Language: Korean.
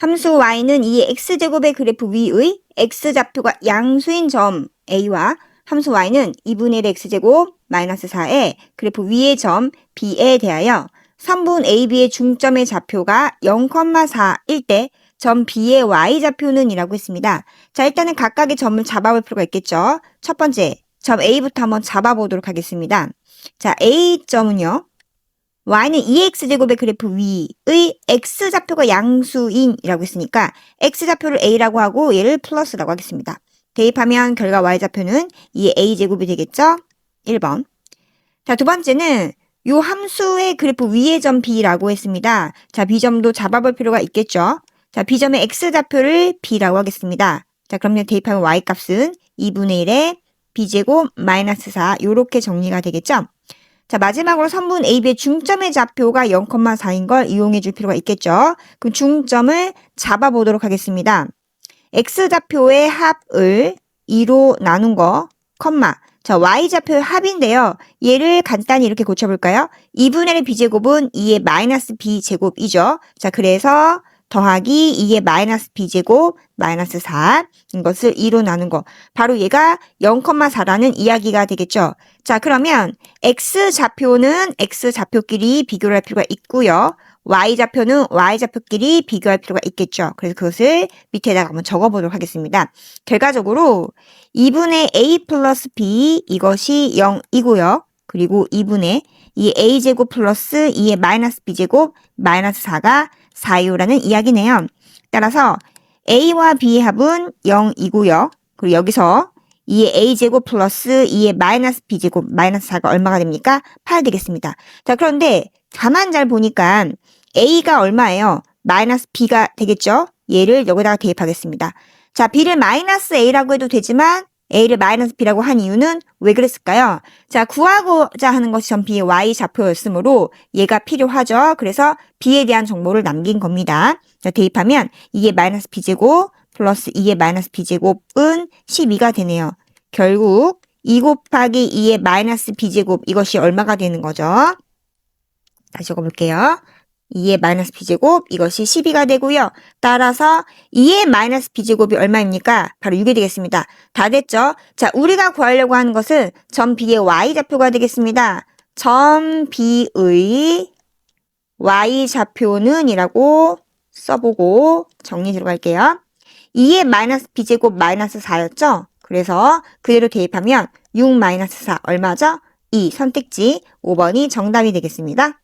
함수 y는 이 x제곱의 그래프 위의 x좌표가 양수인 점 a와 함수 y는 2분의 1 x제곱 마이너스 4의 그래프 위의 점 b에 대하여 선분 ab의 중점의 좌표가 0,4일 때 점 b의 y좌표는 이라고 했습니다. 자 일단은 각각의 점을 잡아볼 필요가 있겠죠. 첫 번째 점 a부터 한번 잡아보도록 하겠습니다. 자 a점은요. Y는 2x제곱의 그래프 위의 x좌표가 양수인이라고 했으니까 x좌표를 a라고 하고 얘를 플러스라고 하겠습니다. 대입하면 결과 y좌표는 2a제곱이 되겠죠? 1번. 자, 두 번째는 요 함수의 그래프 위의 점 b라고 했습니다. 자, b점도 잡아볼 필요가 있겠죠? 자, b점의 x좌표를 b라고 하겠습니다. 자, 그러면 대입하면 y값은 2분의 1에 b제곱 마이너스 4 요렇게 정리가 되겠죠? 자, 마지막으로 선분 AB의 중점의 좌표가 0,4인 걸 이용해 줄 필요가 있겠죠. 그럼 중점을 잡아보도록 하겠습니다. X좌표의 합을 2로 나눈 거, 컴마. 자, Y좌표의 합인데요. 얘를 간단히 이렇게 고쳐볼까요? 2분의 1의 B제곱은 2의 마이너스 B제곱이죠. 자, 그래서 더하기 2의 마이너스 B제곱 마이너스 4 이것을 2로 나눈 거. 바로 얘가 0,4라는 이야기가 되겠죠. 자, 그러면 X좌표는 X좌표끼리 비교를 할 필요가 있고요. Y좌표는 Y좌표끼리 비교할 필요가 있겠죠. 그래서 그것을 밑에다가 한번 적어보도록 하겠습니다. 결과적으로 2분의 A 플러스 B 이것이 0이고요. 그리고 2분의 이 A제곱 플러스 2의 마이너스 B제곱 마이너스 4가 4요라는 이야기네요. 따라서 A와 B의 합은 0이고요. 그리고 여기서 2의 A제곱 플러스 2의 마이너스 B제곱 마이너스 4가 얼마가 됩니까? 8 되겠습니다. 자, 그런데 가만 잘 보니까 A가 얼마예요? 마이너스 B가 되겠죠? 얘를 여기다가 대입하겠습니다. 자, B를 마이너스 A라고 해도 되지만 A를 마이너스 B라고 한 이유는 왜 그랬을까요? 자, 구하고자 하는 것이 전 B의 Y 좌표였으므로 얘가 필요하죠. 그래서 B에 대한 정보를 남긴 겁니다. 자, 대입하면 2의 마이너스 B제곱 플러스 2의 마이너스 B제곱은 12가 되네요. 결국 2 곱하기 2의 마이너스 B제곱 이것이 얼마가 되는 거죠? 다시 적어볼게요. 2의 마이너스 b제곱 이것이 12가 되고요. 따라서 2의 마이너스 b제곱이 얼마입니까? 바로 6이 되겠습니다. 다 됐죠? 자, 우리가 구하려고 하는 것은 점 b의 y좌표가 되겠습니다. 점 b의 y좌표는 이라고 써보고 정리 들어갈게요. 2의 마이너스 b제곱 마이너스 4였죠? 그래서 그대로 대입하면 6 마이너스 4 얼마죠? 2 선택지 5번이 정답이 되겠습니다.